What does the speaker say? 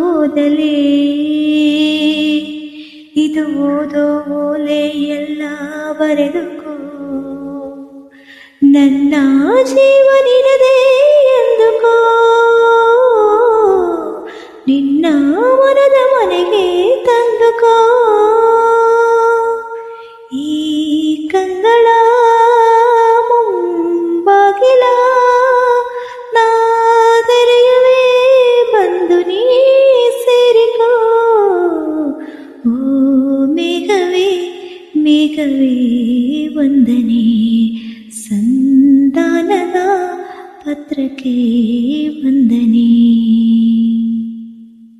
ಓದಲೇ? ಇದು ಓದೋ ಓಲೆ ಎಲ್ಲ ಬರೆದುಕೋ. ನನ್ನ ಜೀವನಿನದೇ ಎಂದುಕೋ. ನಿನ್ನ ಮನದ ಮನೆಗೆ ಮೇಘವೇ ವಂದನೆ ಸಂಧಾನದ ಪತ್ರಕ್ಕೆ ವಂದನೆ